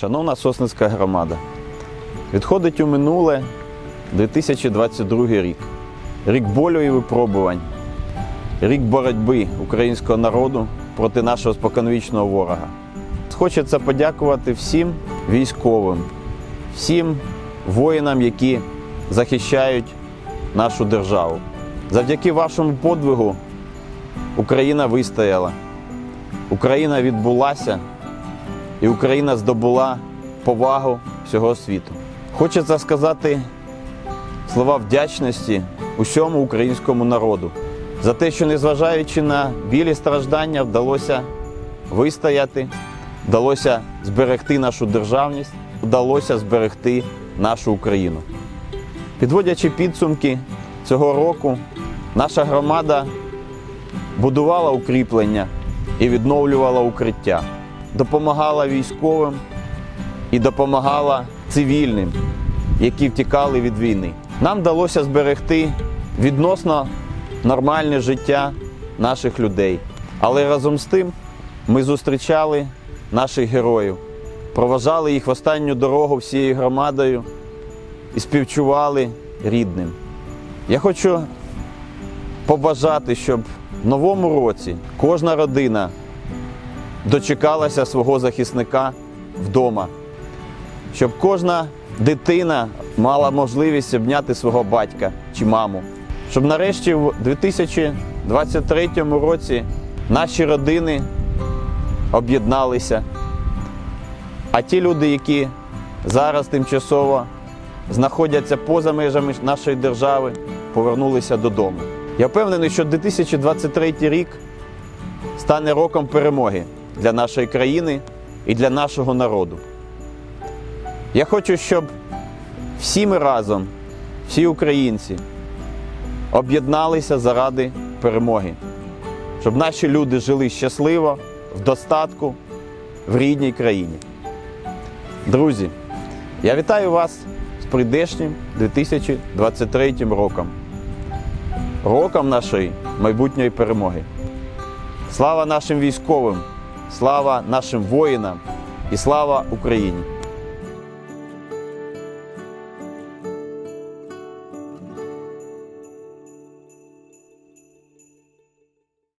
Шановна Сосницька громада, відходить у минуле 2022 рік. Рік болю і випробувань, рік боротьби українського народу проти нашого споконвічного ворога. Хочеться подякувати всім військовим, всім воїнам, які захищають нашу державу. Завдяки вашому подвигу Україна вистояла, Україна відбулася і Україна здобула повагу всього світу. Хочеться сказати слова вдячності усьому українському народу за те, що незважаючи на білі страждання, вдалося вистояти, вдалося зберегти нашу державність, вдалося зберегти нашу Україну. Підводячи підсумки цього року, наша громада будувала укріплення і відновлювала укриття, допомагала військовим і допомагала цивільним, які втікали від війни. Нам вдалося зберегти відносно нормальне життя наших людей. Але разом з тим ми зустрічали наших героїв, проважали їх в останню дорогу всією громадою і співчували рідним. Я хочу побажати, щоб в новому році кожна родина дочекалася свого захисника вдома, щоб кожна дитина мала можливість обняти свого батька чи маму, щоб нарешті в 2023 році наші родини об'єдналися, а ті люди, які зараз тимчасово знаходяться поза межами нашої держави, повернулися додому. Я впевнений, що 2023 рік стане роком перемоги для нашої країни і для нашого народу. Я хочу, щоб всі ми разом, всі українці, об'єдналися заради перемоги, щоб наші люди жили щасливо, в достатку, в рідній країні. Друзі, я вітаю вас з прийдешнім 2023 роком, роком нашої майбутньої перемоги. Слава нашим військовим, слава нашим воїнам і слава Україні!